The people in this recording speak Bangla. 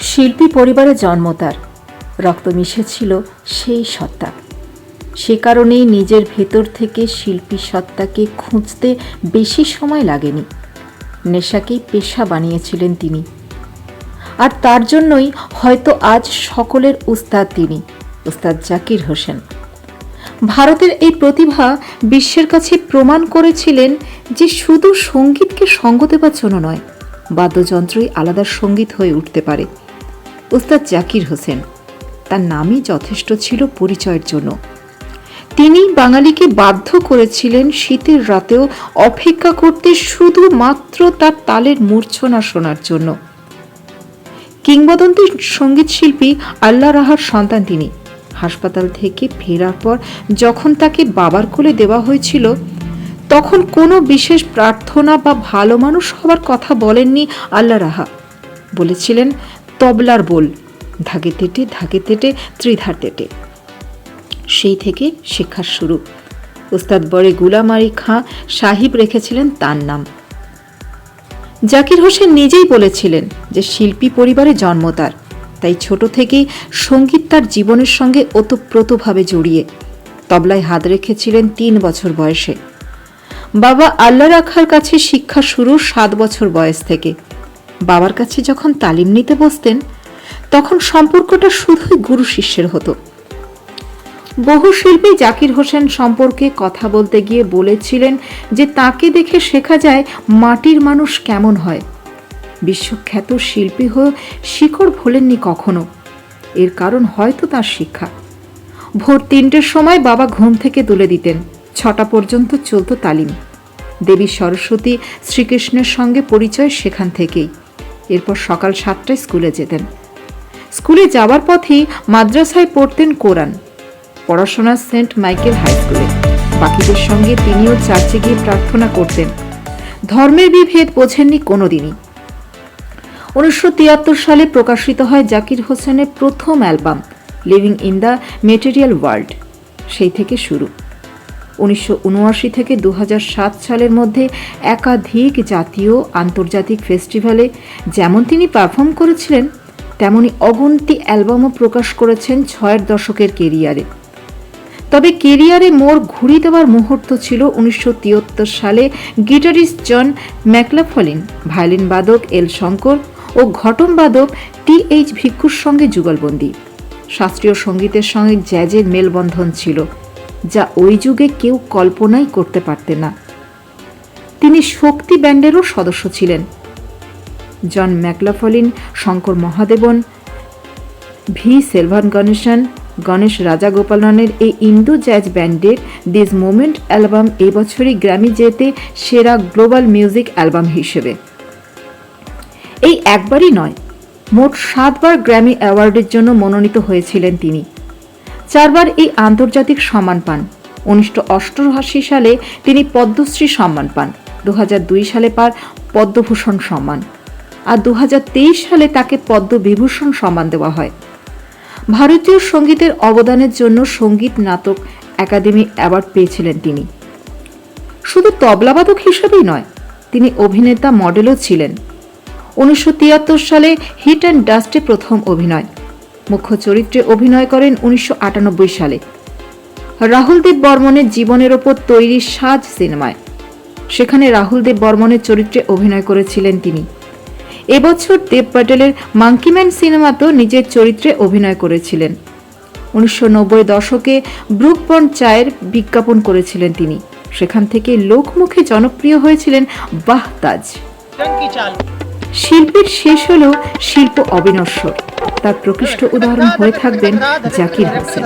শিল্পী পরিবারে জন্ম তার। রক্ত মিশেছিল সেই সত্তা। সে কারণেই নিজের ভেতর থেকে শিল্পী সত্তাকে খুঁজতে বেশি সময় লাগেনি। নেশাকেই পেশা বানিয়েছিলেন তিনি। আর তার জন্যই হয়তো আজ সকলের উস্তাদ তিনি। উস্তাদ জাকির হোসেন। ভারতের এই প্রতিভা বিশ্বের কাছে প্রমাণ করেছিলেন যে শুধু সঙ্গীতকে সঙ্গ দেওয়ার জন্য নয়, বাদ্যযন্ত্রই আলাদা সংগীত হয়ে উঠতে পারে। উস্তাদ জাকির হোসেন, তার নামই যথেষ্ট ছিল পরিচয়ের জন্য। তিনি বাঙালিকে বাধ্য করেছিলেন শীতের রাতেও অপেক্ষা করতে শুধুমাত্র তার তালের মূর্ছনা শোনার জন্য। কিংবদন্তি সংগীত শিল্পী আল্লাহ রাহার সন্তান তিনি। হাসপাতাল থেকে ফেরার পর যখন তাকে বাবার কোলে দেওয়া হয়েছিল, তখন কোনো বিশেষ প্রার্থনা বা ভালো মানুষ হওয়ার কথা বলেননি আল্লাহ রাহা। বলেছিলেন, তবলার বোল, ধাগে তেটে ধাগে তেটে, ত্রিধার তেটে। সেই থেকে শিক্ষার শুরু। উস্তাদ বড়ে গুলামারি খাঁ সাহিব রেখেছিলেন তার নাম। জাকির হোসেন নিজেই বলেছিলেন যে শিল্পী পরিবারে জন্ম তার। তাই ছোট থেকেই সংগীত তার জীবনের সঙ্গে ওতপ্রোতভাবে জড়িয়ে। তবলায় হাত রেখেছিলেন তিন বছর বয়সে। বাবা আল্লাহ রাখার কাছে শিক্ষা শুরু সাত বছর বয়স থেকে। বাবার কাছে যখন তালিম নিতে বসতেন, তখন সম্পর্কটা শুধুই গুরু শিষ্যের হতো। বহু শিল্পী জাকির হোসেন সম্পর্কে কথা বলতে গিয়ে বলেছিলেন যে তাকে দেখে শেখা যায় মাটির মানুষ কেমন হয়। বিশ্বখ্যাত শিল্পী হয়ে শিকড় ভোলেননি কখনো। এর কারণ হয়তো তার শিক্ষা। ভোর তিনটের সময় বাবা ঘুম থেকে তুলে দিতেন। ছটা পর্যন্ত চলত তালিম। দেবী সরস্বতী শ্রীকৃষ্ণের সঙ্গে পরিচয় সেখান থেকেই। এরপর সকাল সাতটায় স্কুলে যেতেন। স্কুলে যাওয়ার পথেই মাদ্রাসায় পড়তেন কোরআন পড়াশোনা সেন্ট মাইকেল হাই স্কুলে। বাকিদের সঙ্গে তিনিও চার্চে গিয়ে প্রার্থনা করতেন। ধর্মের বিভেদ বোঝেননি কোনোদিনই। উনিশশো তিয়াত্তর সালে প্রকাশিত হয় জাকির হোসেনের প্রথম album, living in the material world, সেই থেকে শুরু। উনিশশো উনআশি থেকে দু হাজার সাত সালের মধ্যে একাধিক জাতীয় আন্তর্জাতিক ফেস্টিভ্যালে যেমন তিনি পারফর্ম করেছিলেন, তেমনি অগন্তি অ্যালবামও প্রকাশ করেছেন ছয়ের দশকের কেরিয়ারে। তবে কেরিয়ারে মোড় ঘুরি দেওয়ার মুহূর্ত ছিল উনিশশো তিয়াত্তর সালে গিটারিস্ট জন ম্যাকলাফলিন, ভায়োলিন বাদক এল শঙ্কর ও ঘটম বাদক টি এইচ ভিক্ষুর সঙ্গে যুগলবন্দি। শাস্ত্রীয় সঙ্গীতের সঙ্গে জ্যাজের মেলবন্ধন ছিল, যা ওই যুগে কেউ কল্পনাই করতে পারতে না। তিনি শক্তি ব্যান্ডেরও সদস্য ছিলেন। John McLaughlin, Shankar Mahadevan, V Selvan Ganesan, Ganesh রাজাগোপালনের এই ইন্দো জ্যাজ ব্যান্ডের দিস মোমেন্ট অ্যালবাম এই বছরই গ্র্যামি জেতে সেরা গ্লোবাল মিউজিক অ্যালবাম হিসেবে। এই একবারই নয়, মোট সাতবার গ্র্যামি অ্যাওয়ার্ডের জন্য মনোনীত হয়েছিলেন তিনি। চারবার এই আন্তর্জাতিক সম্মান পান। উনিশশো অষ্টআশি সালে তিনি পদ্মশ্রী সম্মান পান দু হাজার দুই সালে পার পদ্মভূষণ সম্মান, আর দু হাজার তেইশ সালে তাকে পদ্মবিভূষণ সম্মান দেওয়া হয়। ভারতীয় সঙ্গীতের অবদানের জন্য সংগীত নাটক একাডেমি অ্যাওয়ার্ড পেয়েছিলেন তিনি। শুধু তবলাবাদক হিসেবেই নয়, তিনি অভিনেতা, মডেলও ছিলেন। উনিশশো তিয়াত্তর সালে হিট অ্যান্ড ডাস্টে প্রথম অভিনয়। মুখ্য চরিত্রে অভিনয় করেন উনিশশো আটানব্বই সালে। রাহুল দেব বর্মনের জীবনের ওপর তৈরি সাজ সিনেমায়। সেখানে রাহুল দেব বর্মনের চরিত্রে অভিনয় করেছিলেন তিনি। এবছর দেব প্যাটেলের মাঙ্কিম্যান সিনেমাতেও নিজের চরিত্রে অভিনয় করেছিলেন। উনিশশো নব্বই দশকে ব্রুক বন্ড চায়ের বিজ্ঞাপন করেছিলেন তিনি। সেখান থেকে লোকমুখে জনপ্রিয় হয়েছিলেন বাহ তাজ শিল্পের শেষ হল শিল্প অবিনশ্বর তার প্রকৃষ্ট উদাহরণ হয়ে থাকবেন জাকির হোসেন